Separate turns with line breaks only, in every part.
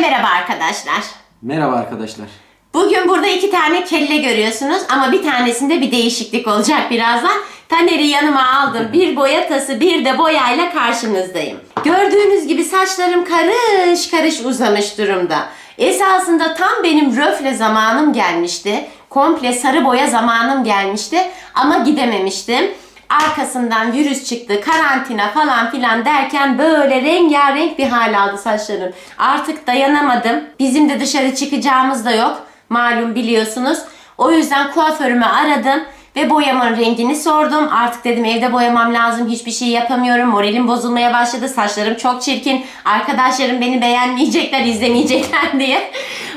Merhaba arkadaşlar.
Merhaba arkadaşlar.
Bugün burada iki tane kelle görüyorsunuz ama bir tanesinde bir değişiklik olacak birazdan. Taner'i yanıma aldım. Bir boyatası bir de boyayla karşınızdayım. Gördüğünüz gibi saçlarım karış karış uzamış durumda. Esasında tam benim röfle zamanım gelmişti. Komple sarı boya zamanım gelmişti ama gidememiştim. Arkasından virüs çıktı, karantina falan filan derken böyle rengarenk bir hal aldı saçlarım. Artık dayanamadım. Bizim de dışarı çıkacağımız da yok. Malum biliyorsunuz. O yüzden kuaförümü aradım ve boyamın rengini sordum. Artık dedim evde boyamam lazım. Hiçbir şey yapamıyorum. Moralim bozulmaya başladı. Saçlarım çok çirkin. Arkadaşlarım beni beğenmeyecekler, izlemeyecekler diye.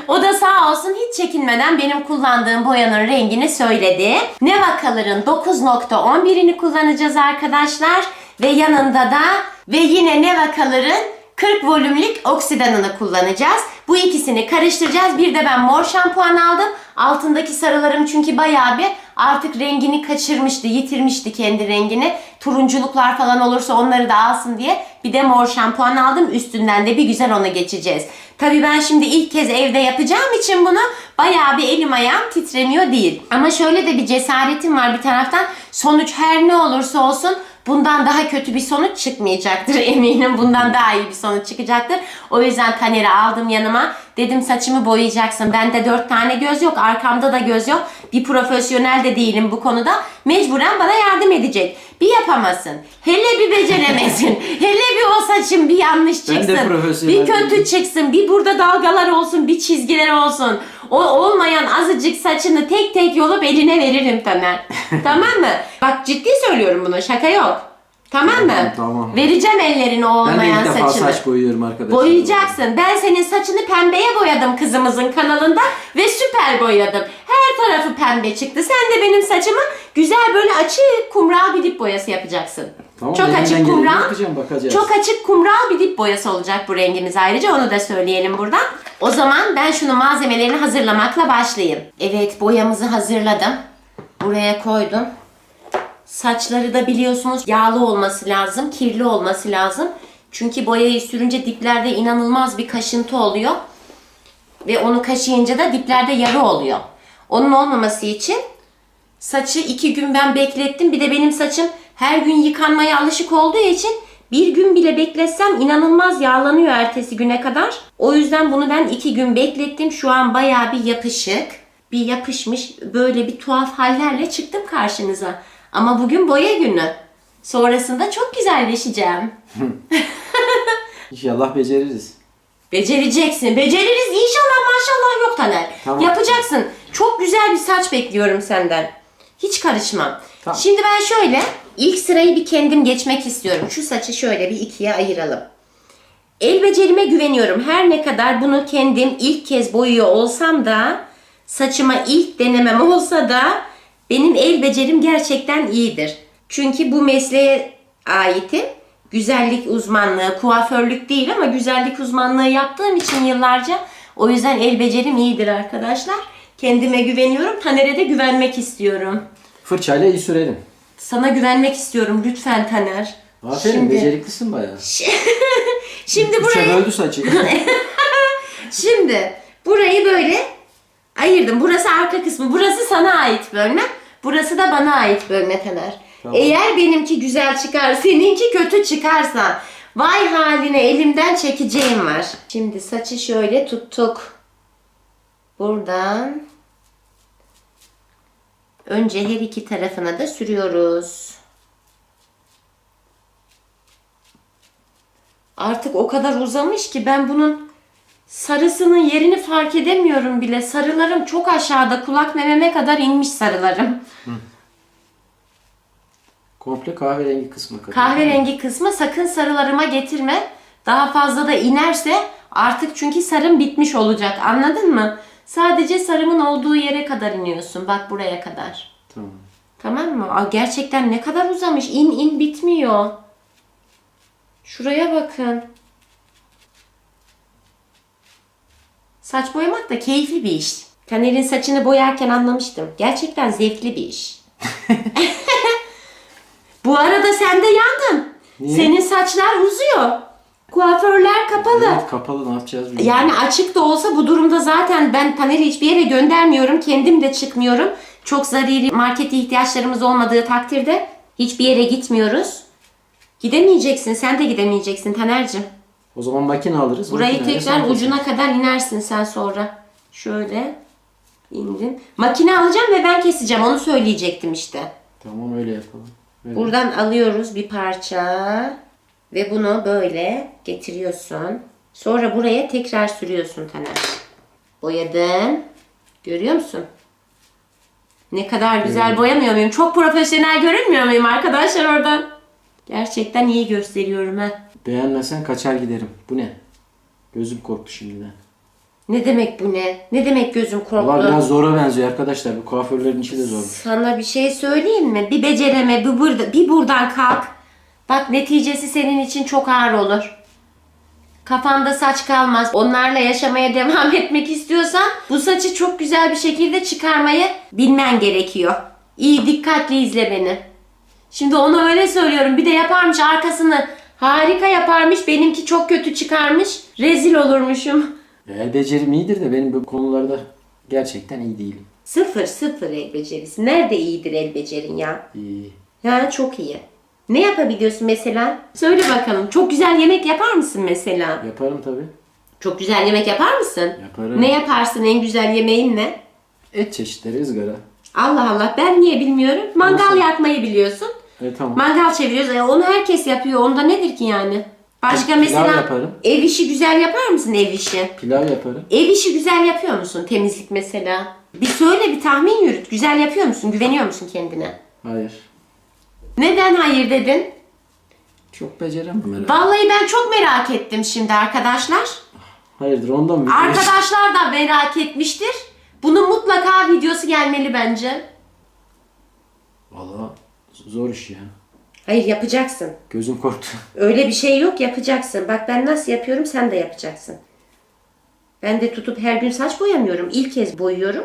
O da sağ olsun hiç çekinmeden benim kullandığım boyanın rengini söyledi. Neva Color'ın 9.11'ini kullanacağız arkadaşlar. Ve yanında da ve yine Neva Color'ın 40 volümlük oksidanını kullanacağız. Bu ikisini karıştıracağız. Bir de ben mor şampuan aldım. Altındaki sarılarım çünkü bayağı bir artık rengini kaçırmıştı, yitirmişti kendi rengini. Turunculuklar falan olursa onları da alsın diye bir de mor şampuan aldım. Üstünden de bir güzel onu geçeceğiz. Tabii ben şimdi ilk kez evde yapacağım için bunu bayağı bir elim ayağım titremiyor değil. Ama şöyle de bir cesaretim var bir taraftan. Sonuç her ne olursa olsun Bundan daha kötü bir sonuç çıkmayacaktır eminim. Bundan daha iyi bir sonuç çıkacaktır. O yüzden Taner'i aldım yanıma. Dedim saçımı boyayacaksın. Bende dört tane göz yok. Arkamda da göz yok. Bir profesyonel de değilim bu konuda. Mecburen bana yardım edecek. Bir yapamasın. Hele bir beceremesin. Hele bir o saçın bir yanlış
Ben de
çıksın.
profesyonel
Bir kötü
değilim.
çıksın. Bir burada dalgalar olsun. Bir çizgiler olsun. O olmayan azıcık saçını tek tek yolup eline veririm Taner. tamam mı? Bak ciddi söylüyorum bunu. Şaka yok. Tamam mı?
Tamam, tamam.
Vereceğim ellerine o
Ben de
olmayan
ilk defa
saçını.
saç boyuyorum arkadaşlar.
Boyayacaksın. Ben senin saçını pembeye boyadım kızımızın kanalında ve süper boyadım. Her tarafı pembe çıktı. Sen de benim saçımı güzel böyle açık kumral bir dip boyası yapacaksın.
Tamam,
Çok
elimden
açık
geleni
kumral.
yapacağım, bakacağız.
Çok açık kumral bir dip boyası olacak bu rengimiz ayrıca onu da söyleyelim buradan. O zaman ben şunu malzemelerini hazırlamakla başlayayım. Evet boyamızı hazırladım. Buraya koydum. Saçları da biliyorsunuz yağlı olması lazım, kirli olması lazım. Çünkü boyayı sürünce diplerde inanılmaz bir kaşıntı oluyor. Ve onu kaşıyınca da diplerde yarı oluyor. Onun olmaması için saçı iki gün ben beklettim. Bir de benim saçım her gün yıkanmaya alışık olduğu için bir gün bile bekletsem inanılmaz yağlanıyor ertesi güne kadar. O yüzden bunu ben iki gün beklettim. Şu an bayağı bir yapışık. Bir yapışmış böyle bir tuhaf hallerle çıktım karşınıza. Ama bugün boya günü. Sonrasında çok güzelleşeceğim.
İnşallah beceririz.
Becereceksin. Beceririz inşallah maşallah yok Taner.
Tamam.
Yapacaksın. Çok güzel bir saç bekliyorum senden. Hiç karışmam.
Tamam.
Şimdi ben şöyle ilk sırayı bir kendim geçmek istiyorum. Şu saçı şöyle bir ikiye ayıralım. El becerime güveniyorum. Her ne kadar bunu kendim ilk kez boyuyor olsam da saçıma ilk denemem olsa da benim el becerim gerçekten iyidir. Çünkü bu mesleğe aitim. Güzellik uzmanlığı, kuaförlük değil ama güzellik uzmanlığı yaptığım için yıllarca o yüzden el becerim iyidir arkadaşlar. Kendime güveniyorum. Taner'e de güvenmek istiyorum.
Fırçayla iyi sürelim.
Sana güvenmek istiyorum lütfen Taner.
Aferin
Şimdi-
beceriklisin bayağı.
Şimdi
Üçe
burayı
böldü saçı.
Şimdi burayı böyle ayırdım. Burası arka kısmı. Burası sana ait bölme. Burası da bana ait bölme Taner.
Tamam.
Eğer benimki güzel çıkar, seninki kötü çıkarsa vay haline elimden çekeceğim var. Şimdi saçı şöyle tuttuk. Buradan önce her iki tarafına da sürüyoruz. Artık o kadar uzamış ki ben bunun sarısının yerini fark edemiyorum bile. Sarılarım çok aşağıda kulak mememe kadar inmiş sarılarım.
Komple kahverengi kısmı kadar.
Kahverengi kısmı sakın sarılarıma getirme. Daha fazla da inerse artık çünkü sarım bitmiş olacak. Anladın mı? Sadece sarımın olduğu yere kadar iniyorsun. Bak buraya kadar.
Tamam.
Tamam mı? Aa, gerçekten ne kadar uzamış. İn in bitmiyor. Şuraya bakın. Saç boyamak da keyifli bir iş. Taner'in saçını boyarken anlamıştım. Gerçekten zevkli bir iş. Bu arada sen de yandın.
Niye?
Senin saçlar uzuyor. Kuaförler kapalı.
Evet, kapalı ne yapacağız bilmiyorum.
Yani açık da olsa bu durumda zaten ben Taner'i hiçbir yere göndermiyorum. Kendim de çıkmıyorum. Çok zaruri markete ihtiyaçlarımız olmadığı takdirde hiçbir yere gitmiyoruz. Gidemeyeceksin. Sen de gidemeyeceksin Taner'cim.
O zaman makine alırız.
Burayı
makineyle
tekrar
sen
ucuna kadar inersin sen sonra. Şöyle indim. Makine alacağım ve ben keseceğim. Onu söyleyecektim işte.
Tamam öyle yapalım. Böyle.
Buradan alıyoruz bir parça ve bunu böyle getiriyorsun. Sonra buraya tekrar sürüyorsun Taner. Boyadın. Görüyor musun? Ne kadar güzel boyamıyor muyum? Çok profesyonel görünmüyor muyum arkadaşlar oradan? Gerçekten iyi gösteriyorum ha.
Beğenmesen kaçar giderim. Bu ne? Gözüm korktu şimdiden.
Ne demek bu ne? Ne demek gözüm korktu?
Valla biraz zora benziyor arkadaşlar. Bu kuaförlerin işi de zormuş.
Sana bir şey söyleyeyim mi? Bir becereme, bir, burada, bir buradan kalk. Bak neticesi senin için çok ağır olur. Kafanda saç kalmaz. Onlarla yaşamaya devam etmek istiyorsan bu saçı çok güzel bir şekilde çıkarmayı bilmen gerekiyor. İyi dikkatli izle beni. Şimdi onu öyle söylüyorum. Bir de yaparmış arkasını. Harika yaparmış. Benimki çok kötü çıkarmış. Rezil olurmuşum.
El becerim iyidir de benim bu konularda gerçekten iyi değilim.
Sıfır sıfır el becerisi. Nerede iyidir el becerin ya?
İyi.
Ha çok iyi. Ne yapabiliyorsun mesela? Söyle bakalım. Çok güzel yemek yapar mısın mesela?
Yaparım tabi.
Çok güzel yemek yapar mısın?
Yaparım.
Ne yaparsın? En güzel yemeğin ne?
Et çeşitleri ızgara.
Allah Allah ben niye bilmiyorum? Mangal
Nasıl?
yakmayı biliyorsun.
E tamam.
Mangal çeviriyoruz. E, onu herkes yapıyor. Onda nedir ki yani? Başka
Pilav
mesela
yaparım.
ev işi güzel yapar mısın ev işi?
Pilav yaparım.
Ev işi güzel yapıyor musun? Temizlik mesela. Bir söyle bir tahmin yürüt. Güzel yapıyor musun? Güveniyor musun kendine?
Hayır.
Neden hayır dedin?
Çok beceremem herhalde.
Vallahi ben çok merak ettim şimdi arkadaşlar.
Hayırdır ondan mı?
Arkadaşlar da merak etmiştir. Bunun mutlaka videosu gelmeli bence.
Valla zor iş ya.
Hayır yapacaksın.
Gözüm korktu.
Öyle bir şey yok yapacaksın. Bak ben nasıl yapıyorum sen de yapacaksın. Ben de tutup her gün saç boyamıyorum. İlk kez boyuyorum.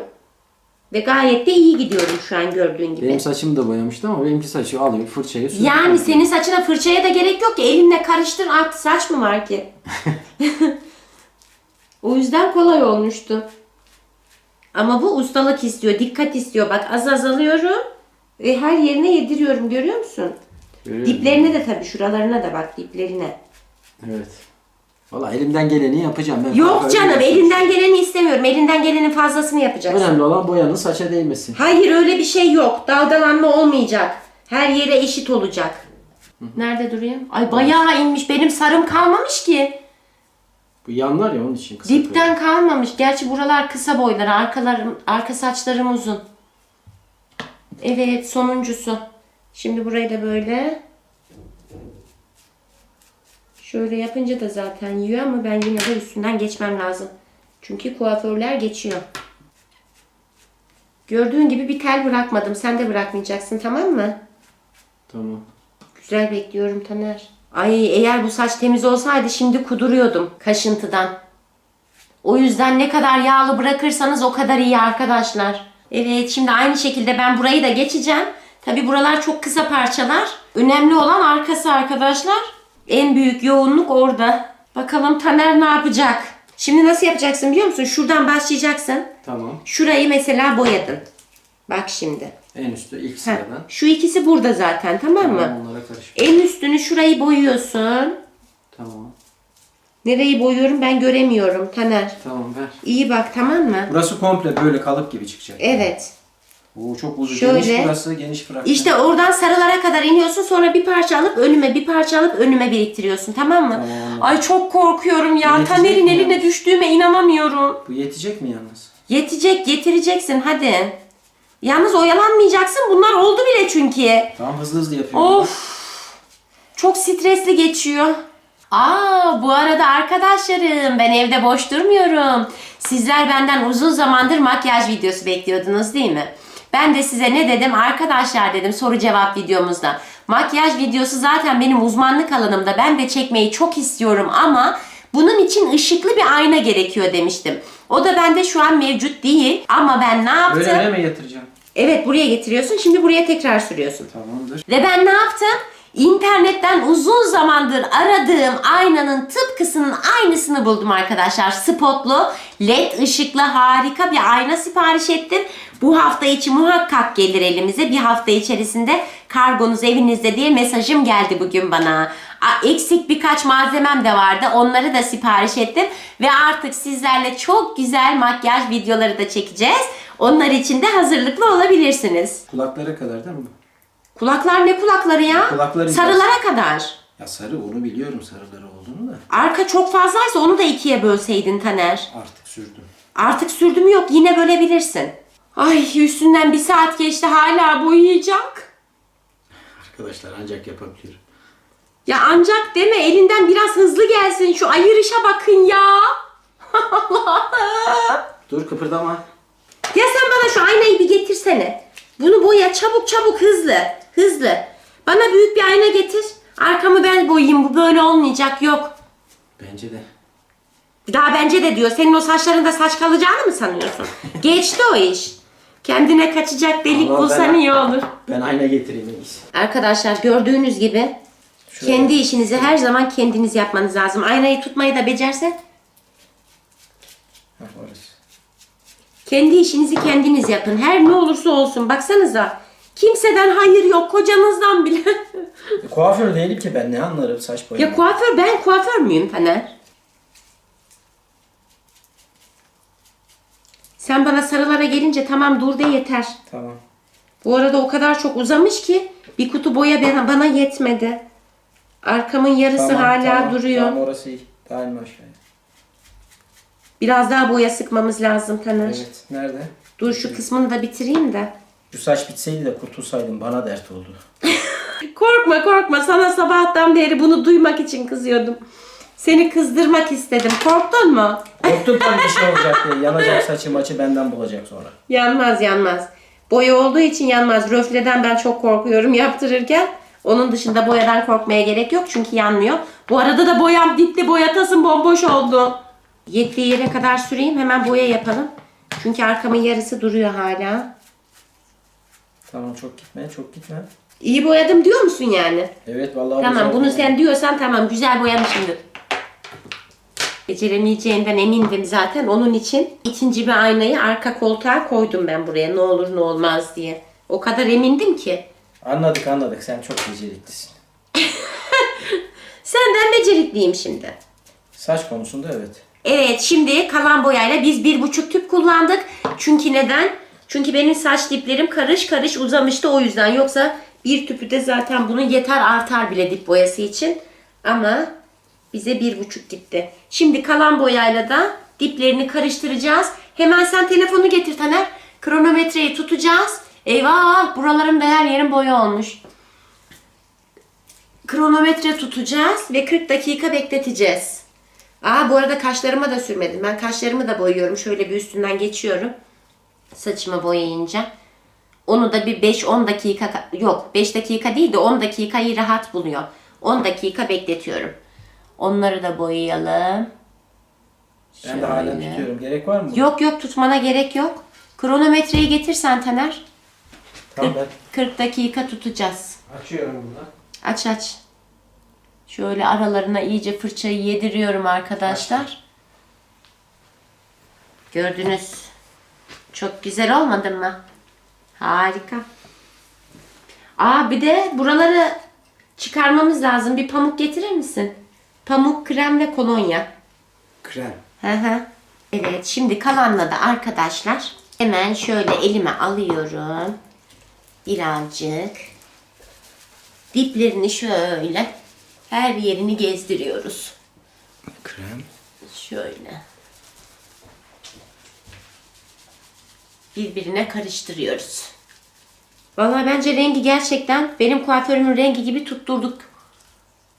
Ve gayet de iyi gidiyorum şu an gördüğün gibi.
Benim saçımı da boyamıştı ama benimki saçı alıyor fırçayı sürüyor.
Yani senin saçına fırçaya da gerek yok ki. Elinle karıştır at saç mı var ki? o yüzden kolay olmuştu. Ama bu ustalık istiyor, dikkat istiyor. Bak az az alıyorum ve her yerine yediriyorum görüyor musun?
Görüyorum.
Diplerine de tabii şuralarına da bak diplerine.
Evet. Valla elimden geleni yapacağım. Ben
Yok canım elinden geleni istemiyorum. Elinden gelenin fazlasını yapacaksın.
Önemli olan boyanın saça değmesi.
Hayır öyle bir şey yok. Dalgalanma olmayacak. Her yere eşit olacak. Nerede durayım? Ay bayağı inmiş. Benim sarım kalmamış ki.
Bu yanlar ya onun için kısa
Dipten kalmamış. Gerçi buralar kısa boyları. Arkalarım, arka saçlarım uzun. Evet sonuncusu. Şimdi burayı da böyle. Şöyle yapınca da zaten yiyor ama ben yine de üstünden geçmem lazım. Çünkü kuaförler geçiyor. Gördüğün gibi bir tel bırakmadım. Sen de bırakmayacaksın tamam mı?
Tamam.
Güzel bekliyorum Taner. Ay eğer bu saç temiz olsaydı şimdi kuduruyordum kaşıntıdan. O yüzden ne kadar yağlı bırakırsanız o kadar iyi arkadaşlar. Evet şimdi aynı şekilde ben burayı da geçeceğim. Tabi buralar çok kısa parçalar. Önemli olan arkası arkadaşlar. En büyük yoğunluk orada. Bakalım Taner ne yapacak? Şimdi nasıl yapacaksın biliyor musun? Şuradan başlayacaksın.
Tamam.
Şurayı mesela boyadın. Bak şimdi.
En üstte ilk sıradan.
şu ikisi burada zaten tamam mı?
Tamam onlara karışık.
En üstünü şurayı boyuyorsun.
Tamam.
Nereyi boyuyorum ben göremiyorum Taner.
Tamam ver.
İyi bak tamam mı?
Burası komple böyle kalıp gibi çıkacak.
Evet.
Oo çok uzun.
Şöyle.
Geniş burası, geniş bırak.
İşte oradan sarılara kadar iniyorsun sonra bir parça alıp önüme bir parça alıp önüme biriktiriyorsun tamam mı?
Tamam.
Ay çok korkuyorum ya.
Yetecek
Taner'in
mi
eline
ya?
düştüğüme inanamıyorum.
Bu yetecek mi yalnız?
Yetecek getireceksin hadi. Yalnız oyalanmayacaksın bunlar oldu bile çünkü.
Tamam hızlı hızlı yapıyorum.
Of. Çok stresli geçiyor. Aa bu arada arkadaşlarım ben evde boş durmuyorum. Sizler benden uzun zamandır makyaj videosu bekliyordunuz değil mi? Ben de size ne dedim? Arkadaşlar dedim soru cevap videomuzda. Makyaj videosu zaten benim uzmanlık alanımda. Ben de çekmeyi çok istiyorum ama bunun için ışıklı bir ayna gerekiyor demiştim. O da bende şu an mevcut değil ama ben ne yaptım?
Böyle öyle mi yatıracağım?
Evet buraya getiriyorsun. Şimdi buraya tekrar sürüyorsun.
Tamamdır.
Ve ben ne yaptım? İnternetten uzun zamandır aradığım aynanın tıpkısının aynısını buldum arkadaşlar. Spotlu, led ışıklı harika bir ayna sipariş ettim. Bu hafta içi muhakkak gelir elimize. Bir hafta içerisinde kargonuz evinizde diye mesajım geldi bugün bana. Eksik birkaç malzemem de vardı. Onları da sipariş ettim. Ve artık sizlerle çok güzel makyaj videoları da çekeceğiz. Onlar için de hazırlıklı olabilirsiniz.
Kulaklara kadar değil mi?
Kulaklar ne kulakları ya?
Kulakları
Sarılara kadar.
Ya sarı onu biliyorum sarıları olduğunu da.
Arka çok fazlaysa onu da ikiye bölseydin Taner.
Artık sürdüm.
Artık sürdüm yok yine bölebilirsin. Ay üstünden bir saat geçti hala boyayacak.
Arkadaşlar ancak yapabiliyorum.
Ya ancak deme elinden biraz hızlı gelsin şu ayırışa bakın ya. Allah'ım.
Dur kıpırdama.
Ya sen bana şu aynayı bir getirsene. Bunu boya çabuk çabuk hızlı. Hızlı. Bana büyük bir ayna getir. Arkamı ben boyayayım bu böyle olmayacak yok.
Bence de.
Daha bence de diyor. Senin o saçlarında saç kalacağını mı sanıyorsun? Geçti o iş. Kendine kaçacak delik
Allah
bulsan
ben-
iyi olur.
Ben ayna getireyim en iyisi.
Arkadaşlar gördüğünüz gibi
Şöyle.
kendi işinizi her zaman kendiniz yapmanız lazım. Aynayı tutmayı da becersen
Heh, orası.
kendi işinizi kendiniz yapın. Her ne olursa olsun. Baksanıza. Kimseden hayır yok. Kocanızdan bile.
E, kuaför değilim ki ben ne anlarım saç boyama.
ya kuaför ben kuaför müyüm Taner? Sen bana sarılara gelince tamam dur de yeter.
Tamam.
Bu arada o kadar çok uzamış ki bir kutu boya bana, bana yetmedi. Arkamın yarısı
Tamam,
hala
tamam,
duruyor.
Tamam orası iyi. Daha inme aşağıya.
Biraz daha boya sıkmamız lazım Taner.
Evet. Nerede?
Dur şu kısmını da bitireyim de.
Şu saç bitseydi de kurtulsaydım bana dert oldu.
Korkma korkma sana sabahtan beri bunu duymak için kızıyordum. Seni kızdırmak istedim. Korktun mu?
Korktum tabii bir şey olacak diye. Yanacak saçı maçı benden bulacak sonra.
Yanmaz yanmaz. Boya olduğu için yanmaz. Röfleden ben çok korkuyorum yaptırırken. Onun dışında boyadan korkmaya gerek yok çünkü yanmıyor. Bu arada da boyam bitti. Boyatasım bomboş oldu. Yettiği yere kadar süreyim hemen boya yapalım. Çünkü arkamın yarısı duruyor hala.
Tamam çok gitme çok gitme.
İyi boyadım diyor musun yani?
Evet vallahi
Tamam
güzel
bunu
oldu.
sen diyorsan tamam güzel boyamışımdır. Beceremeyeceğinden emindim zaten. Onun için ikinci bir aynayı arka koltuğa koydum ben buraya. Ne olur ne olmaz diye. O kadar emindim ki.
Anladık anladık sen çok beceriklisin.
Senden becerikliyim şimdi.
Saç konusunda evet.
Evet şimdi kalan boyayla biz bir buçuk tüp kullandık. Çünkü neden? Çünkü benim saç diplerim karış karış uzamıştı o yüzden. Yoksa bir tüpü de zaten bunun yeter artar bile dip boyası için. Ama bize bir buçuk gitti. Şimdi kalan boyayla da diplerini karıştıracağız. Hemen sen telefonu getir Taner. Kronometreyi tutacağız. Eyvah buralarım da her yerim boya olmuş. Kronometre tutacağız ve 40 dakika bekleteceğiz. Aa bu arada kaşlarıma da sürmedim. Ben kaşlarımı da boyuyorum. Şöyle bir üstünden geçiyorum. Saçımı boyayınca. Onu da bir 5-10 dakika yok 5 dakika değil de 10 dakikayı rahat buluyor. 10 dakika bekletiyorum. Onları da boyayalım.
Ben de hala
Şöyle.
tutuyorum. Gerek var mı?
Yok yok tutmana gerek yok. Kronometreyi getirsen Taner.
Tamam ben
40 dakika tutacağız.
açıyorum bunu.
Aç aç. Şöyle aralarına iyice fırçayı yediriyorum arkadaşlar. Gördünüz. Çok güzel olmadı mı? Harika. Aa bir de buraları çıkarmamız lazım. Bir pamuk getirir misin? Pamuk, krem ve kolonya.
Krem.
Hı hı. Evet şimdi kalanla da arkadaşlar hemen şöyle elime alıyorum. Birazcık. Diplerini şöyle her yerini gezdiriyoruz.
Krem.
Şöyle. Birbirine karıştırıyoruz. Vallahi bence rengi gerçekten benim kuaförümün rengi gibi tutturduk.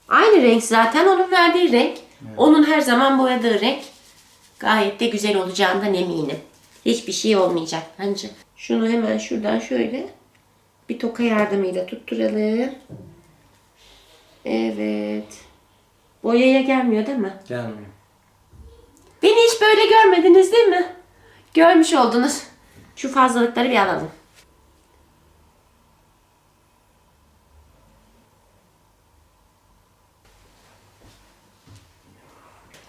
Aynı renk zaten onun verdiği renk. Onun her zaman boyadığı renk. Gayet de güzel olacağından eminim. Hiçbir şey olmayacak bence. Şunu hemen şuradan şöyle bir toka yardımıyla tutturalım. Evet. Boyaya gelmiyor değil mi?
Gelmiyor.
Beni hiç böyle görmediniz değil mi? Görmüş oldunuz. Şu fazlalıkları bir alalım.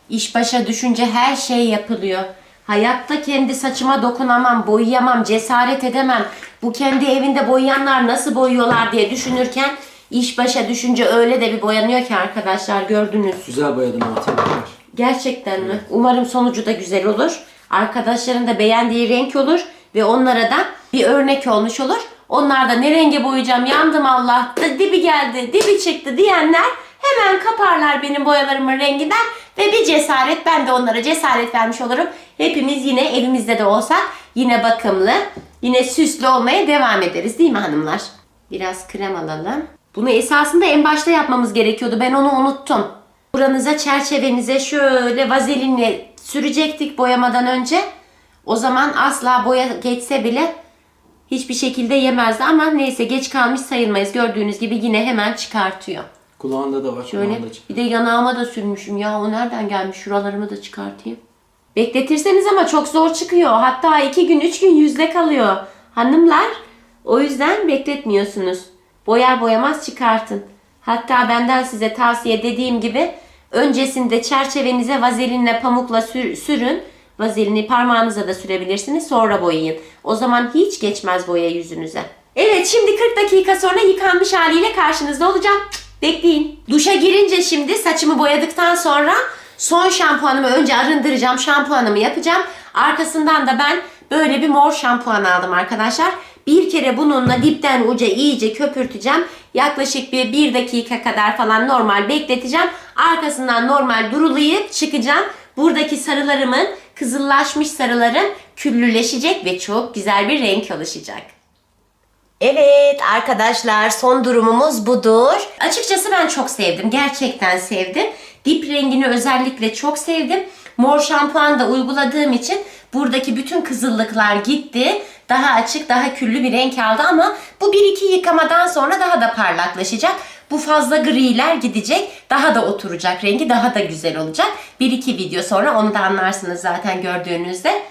İş başa düşünce her şey yapılıyor. Hayatta kendi saçıma dokunamam, boyayamam, cesaret edemem. Bu kendi evinde boyayanlar nasıl boyuyorlar diye düşünürken iş başa düşünce öyle de bir boyanıyor ki arkadaşlar gördünüz.
Güzel boyadın ama tebrikler.
Gerçekten mi? Umarım sonucu da güzel olur. Arkadaşların da beğendiği renk olur ve onlara da bir örnek olmuş olur. Onlar da ne renge boyayacağım yandım Allah dibi geldi dibi çıktı diyenler hemen kaparlar benim boyalarımın renginden ve bir cesaret ben de onlara cesaret vermiş olurum. Hepimiz yine evimizde de olsak yine bakımlı yine süslü olmaya devam ederiz değil mi hanımlar? Biraz krem alalım. Bunu esasında en başta yapmamız gerekiyordu. Ben onu unuttum. Buranıza çerçevenize şöyle vazelinle sürecektik boyamadan önce. O zaman asla boya geçse bile hiçbir şekilde yemezdi ama neyse geç kalmış sayılmayız. Gördüğünüz gibi yine hemen çıkartıyor.
Kulağında da var.
Şöyle
kulağında çık.
bir de yanağıma da sürmüşüm ya o nereden gelmiş şuralarımı da çıkartayım. Bekletirseniz ama çok zor çıkıyor. Hatta iki gün üç gün yüzde kalıyor. Hanımlar o yüzden bekletmiyorsunuz. Boyar boyamaz çıkartın. Hatta benden size tavsiye dediğim gibi öncesinde çerçevenize vazelinle pamukla sür- sürün. Vazelini parmağınıza da sürebilirsiniz sonra boyayın. O zaman hiç geçmez boya yüzünüze. Evet şimdi 40 dakika sonra yıkanmış haliyle karşınızda olacağım. Cık, Bekleyin. Duşa girince şimdi saçımı boyadıktan sonra son şampuanımı önce arındıracağım. Şampuanımı yapacağım. Arkasından da ben böyle bir mor şampuan aldım arkadaşlar. Bir kere bununla dipten uca iyice köpürteceğim. Yaklaşık bir, bir dakika kadar falan normal bekleteceğim. Arkasından normal durulayıp çıkacağım. Buradaki sarılarımın kızıllaşmış sarılarım küllüleşecek ve çok güzel bir renk oluşacak. Evet arkadaşlar son durumumuz budur. Açıkçası ben çok sevdim. Gerçekten sevdim. Dip rengini özellikle çok sevdim. Mor şampuan da uyguladığım için buradaki bütün kızıllıklar gitti. Daha açık, daha küllü bir renk aldı ama bu bir iki yıkamadan sonra daha da parlaklaşacak. Bu fazla griler gidecek. Daha da oturacak rengi, daha da güzel olacak. Bir iki video sonra onu da anlarsınız zaten gördüğünüzde.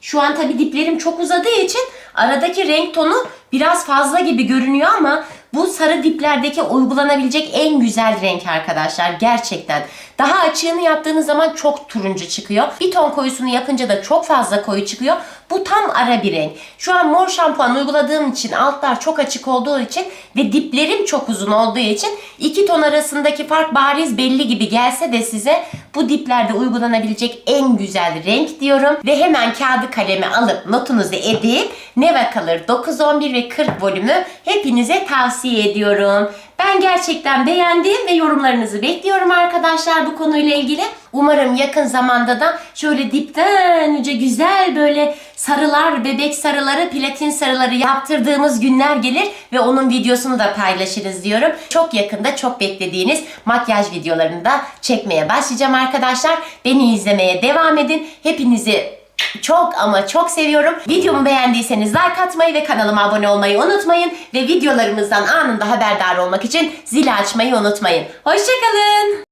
Şu an tabii diplerim çok uzadığı için aradaki renk tonu biraz fazla gibi görünüyor ama bu sarı diplerdeki uygulanabilecek en güzel renk arkadaşlar gerçekten. Daha açığını yaptığınız zaman çok turuncu çıkıyor. Bir ton koyusunu yapınca da çok fazla koyu çıkıyor. Bu tam ara bir renk. Şu an mor şampuan uyguladığım için altlar çok açık olduğu için ve diplerim çok uzun olduğu için iki ton arasındaki fark bariz belli gibi gelse de size bu diplerde uygulanabilecek en güzel renk diyorum. Ve hemen kağıdı kalemi alıp notunuzu edip Neva Color 9, 11 ve 40 volümü hepinize tavsiye ediyorum. Ben gerçekten beğendim ve yorumlarınızı bekliyorum arkadaşlar bu konuyla ilgili. Umarım yakın zamanda da şöyle dipten önce güzel böyle sarılar, bebek sarıları, platin sarıları yaptırdığımız günler gelir ve onun videosunu da paylaşırız diyorum. Çok yakında çok beklediğiniz makyaj videolarını da çekmeye başlayacağım arkadaşlar. Beni izlemeye devam edin. Hepinizi çok ama çok seviyorum. Videomu beğendiyseniz like atmayı ve kanalıma abone olmayı unutmayın. Ve videolarımızdan anında haberdar olmak için zili açmayı unutmayın. Hoşçakalın.